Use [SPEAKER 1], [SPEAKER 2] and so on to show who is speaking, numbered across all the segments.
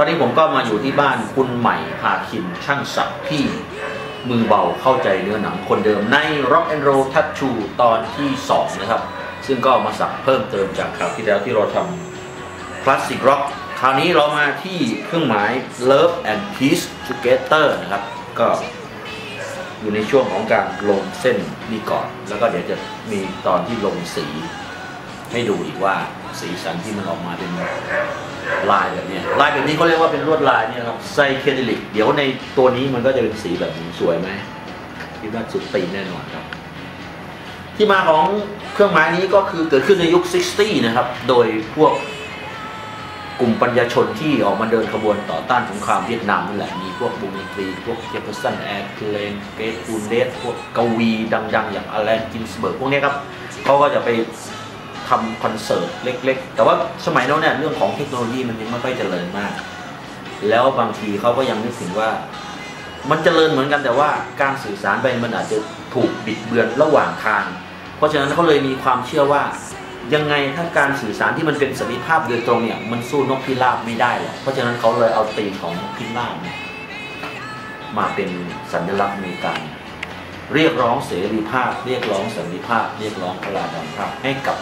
[SPEAKER 1] ตอนนี้ผมก็มาอยู่ที่บ้านคุณใหม่พาคินช่างศักดิ์ที่มือเบาเข้าใจเนื้อหนังคนเดิมใน Rock and Roll Tattoo ตอนที่ 2 นะครับ ซึ่งก็มาสักเพิ่มเติมจากคราวที่แล้วที่เราทำ Classic Rock คราวนี้เรามาที่เครื่องหมาย Love and Peace Together นะครับ ก็อยู่ในช่วงของการลงเส้นนี่ก่อน แล้วก็เดี๋ยวจะมีตอนที่ลงสีให้ดูอีกว่าสีสันที่มันออกมาเป็นลายแบบนี้ลายแบบนี้เขาเรียกว่าเป็นลวดลายเนี่ยครับไซเคเดลิกเดี๋ยวในตัวนี้มันก็จะเป็นสีแบบนี้สวยไหมคิดว่าสุดตีนแน่นอนครับ ที่มาของเครื่องหมายนี้ก็คือเกิดขึ้นในยุค 60 นะครับ โดยพวก กลุ่มปัญญาชนที่ออกมาเดินขบวนต่อต้านสงครามเวียดนามนั่แหละ มีพวกบุงตรี พวกเจฟเฟอร์สันแอร์เลนเกตฟูนเดสพวกกวีดังๆ อย่างอแลนกินสเบิร์กพวกนี้ครับเขาก็จะไปทำคอนเสิร์ตเล็กๆ แต่ว่าสมัยโน้นเนี่ยเรื่องของเทคโนโลยีมันยังไม่ค่อยเจริญมาก แล้วบางทีเขาก็ยังนึกถึงว่ามันเจริญเหมือนกันแต่ว่าการสื่อสารไปมันอาจจะถูกบิดเบือนระหว่างทาง เพราะฉะนั้นเขาเลยมีความเชื่อว่า ยังไงถ้าการสื่อสารที่มันเป็นสันติภาพโดยตรงเนี่ยมันสู้นกพิราบไม่ได้หรอกเพราะฉะนั้นเขาเลยเอาตีมของนกพิราบมาเป็นสัญลักษณ์ในการเรียกร้องเสรีภาพ เรียกร้องสันติภาพ เรียกร้องพลาดำภาพให้กับ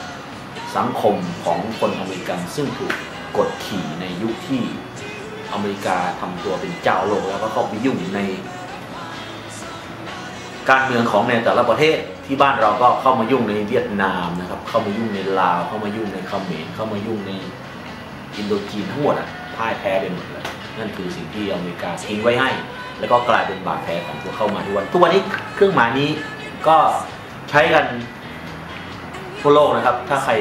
[SPEAKER 1] สังคมของคนอเมริกันซึ่งถูกกดขี่ในยุคที่อเมริกาทำตัวเป็นเจ้าโลกแล้วก็เข้าไปยุ่งใน การเมืองของในแต่ละประเทศที่บ้านเราก็เข้ามายุ่งในเวียดนามนะครับ เข้ามายุ่งในลาว เข้ามายุ่งในเขมรเข้ามายุ่งในอินโดจีนทั้งหมดอะพ่ายแพ้ไปหมดเลยนั่นคือสิ่งที่อเมริกาทิ้งไว้ให้ แล้วก็กลายเป็นบาดแผลของพวกเข้ามาทุกวัน ทุกวันนี้เครื่องหมายนี้ก็ใช้กันทั่วโลกนะครับ ถ้าใคร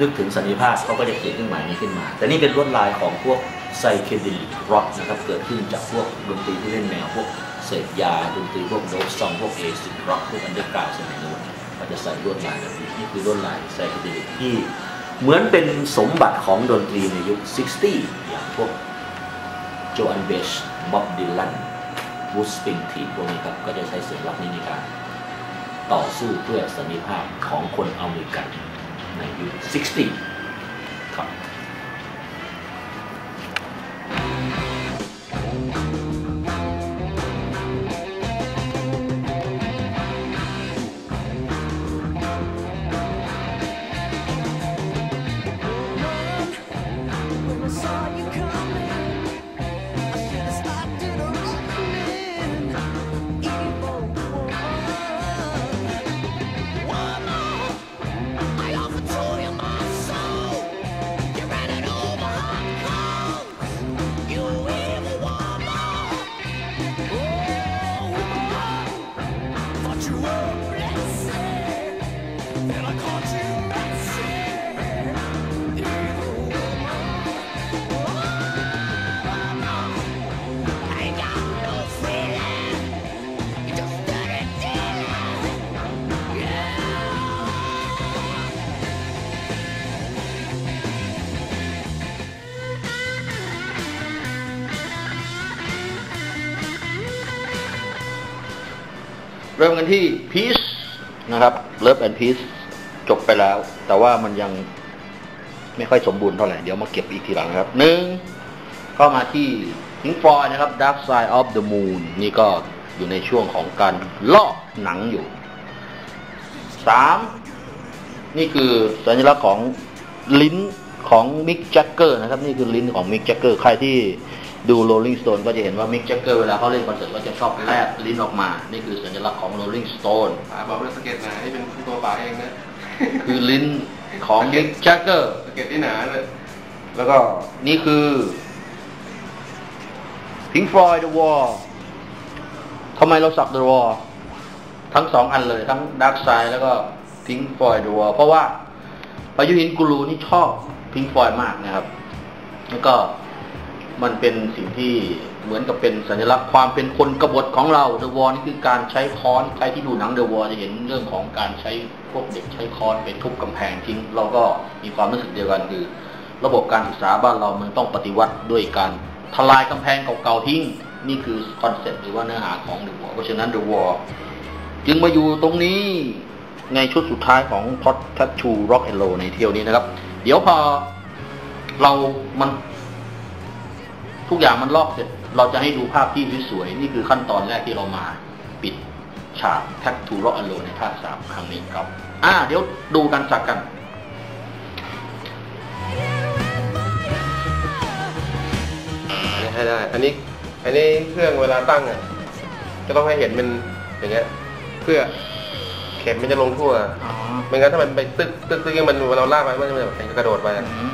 [SPEAKER 1] นึกถึงสันนิภาพเขาก็จะเขียนเครื่องหมายนี้ขึ้นมา แต่นี่เป็นลวดลายของพวกไซเคเดลิกร็อกนะครับ เกิดขึ้นจากพวกดนตรีที่เล่นแนวพวก เสพยาดนตรีพวกโดฟซองพวกเอซิกร็อกพวกอันเดอร์กราวสมัยโน้นก็จะใส่ลวดลายแบบนี้นี่คือลวดลายไซเคเดลิกที่เหมือนเป็นสมบัติของดนตรีในยุค 60 อย่างพวกโจอันเบชบ๊อบดิลันวูดสปริงทีพวกนี้ครับ ก็จะใช้เสียงลักนี้ในการต่อสู้เพื่อสันติภาพของคนอเมริกันในยุค 60 เริ่มกันที่ Peace นะครับ Love and Peace จบไปแล้ว แต่ว่ามันยังไม่ค่อยสมบูรณ์เท่าไหร่ เดี๋ยวมาเก็บอีกทีหลังครับหนึ่งก็มาที่พิงฟอยนะครับ Dark Side of the Moon นี่ก็อยู่ในช่วงของการลอกหนังอยู่สามนี่คือสัญลักษณ์ของลิ้นของมิกแจ็คเกอร์นะครับ นี่คือลิ้นของมิกแจ็คเกอร์ใครที่ ดู Rolling Stone ก็จะเห็นว่ามิกแจ็คเกอร์เวลาเขาเล่นคอนเสิร์ตก็จะชอบแลบลิ้นออกมา นี่คือสัญลักษณ์ของ Rolling Stone
[SPEAKER 2] ป๋าบอกว่าสเก็ตหนาให้เป็นตัวป๋าเองนะ
[SPEAKER 1] คือลิ้นของมิกแจ็คเกอร์
[SPEAKER 2] สเก็ตที่หนาเลย
[SPEAKER 1] แล้วก็นี่คือ Pink Floyd The Wall ทำไมเราสัก The Wall ทั้งสองอันเลย ทั้ง Dark Side แล้วก็ Pink Floyd The Wall เพราะว่าพายุหินกูรูนี่ชอบ Pink Floyd มากนะครับ แล้วก็ มันเป็นสิ่งที่เหมือนกับเป็นสัญลักษณ์ความเป็นคนกบฏของเรา The Wall นี่คือการใช้ค้อนใครที่ดูหนัง The Wall จะเห็นเรื่องของการใช้พวกเด็กใช้ค้อนไปทุบกำแพงทิ้ง เราก็มีความรู้สึกเดียวกันคือ ระบบการศึกษาบ้านเรามันต้องปฏิวัติด้วยการทลายกำแพงเก่าๆทิ้ง
[SPEAKER 3] นี่คือคอนเซ็ปต์หรือว่าเนื้อหาของ The Wall เพราะฉะนั้น The Wall จึงมาอยู่ตรงนี้ในชุดสุดท้ายของ Pot Tattoo Rock and Roll ในเที่ยวนี้นะครับ เดี๋ยวพอเรามัน ทุกอย่างมันลอกเสร็จ เราจะให้ดูภาพที่สวยๆนี่คือขั้นตอนแรกที่เรามาปิดฉาก Tattoo Rock and Roll ในภาคสามครั้งนี้ครับอ่าเดี๋ยวดูกันสักกัน
[SPEAKER 2] อันนี้ให้ได้ อันนี้ อันนี้เครื่องเวลาตั้งอะ จะต้องให้เห็นเป็นอย่างเงี้ย เพื่อเข็มมันจะลงทั่ว
[SPEAKER 3] อ๋อ
[SPEAKER 2] ไม่งั้นถ้ามันไปตึ๊กตึ๊กตึ๊กมันเราลากไปมันจะแบบกระโดดไปอะ
[SPEAKER 3] อืม